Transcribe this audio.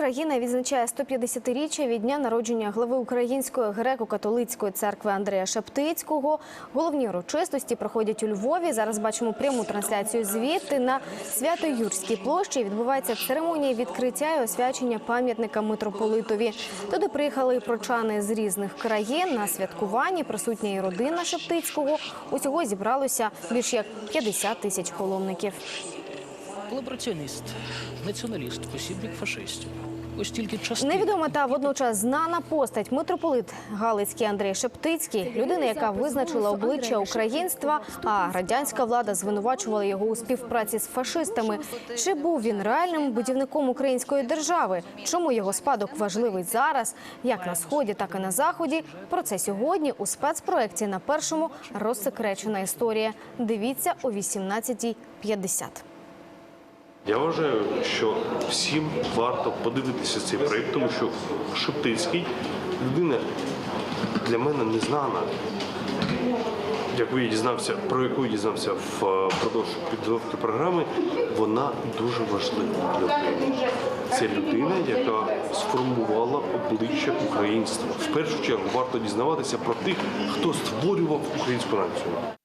Україна відзначає 150-річчя від дня народження глави Української греко-католицької церкви Андрія Шептицького. Головні урочистості проходять у Львові. Зараз бачимо пряму трансляцію звідти на Свято-Юрській площі. Відбувається церемонія відкриття і освячення пам'ятника митрополитові. Туди приїхали і прочани з різних країн на святкуванні. Присутня і родина Шептицького. Усього зібралося більш як 50 тисяч паломників. Колабораціоніст, націоналіст, посібник фашистів. Ось тільки частина. Невідома та водночас знана постать митрополит Галицький Андрій Шептицький, людина, яка визначила обличчя українства, а радянська влада звинувачувала його у співпраці з фашистами. Чи був він реальним будівником української держави? Чому його спадок важливий зараз, як на сході, так і на заході? Про це сьогодні у спецпроекті на першому розсекречена історія. Дивіться о 18.50. Я вважаю, що всім варто подивитися цей проєкт, тому що Шептицький людина для мене незнана. Як ви дізнався, про яку я дізнався впродовж підготовки програми, вона дуже важлива для України. Це людина, яка сформувала обличчя українства. В першу чергу варто дізнаватися про тих, хто створював українську націю.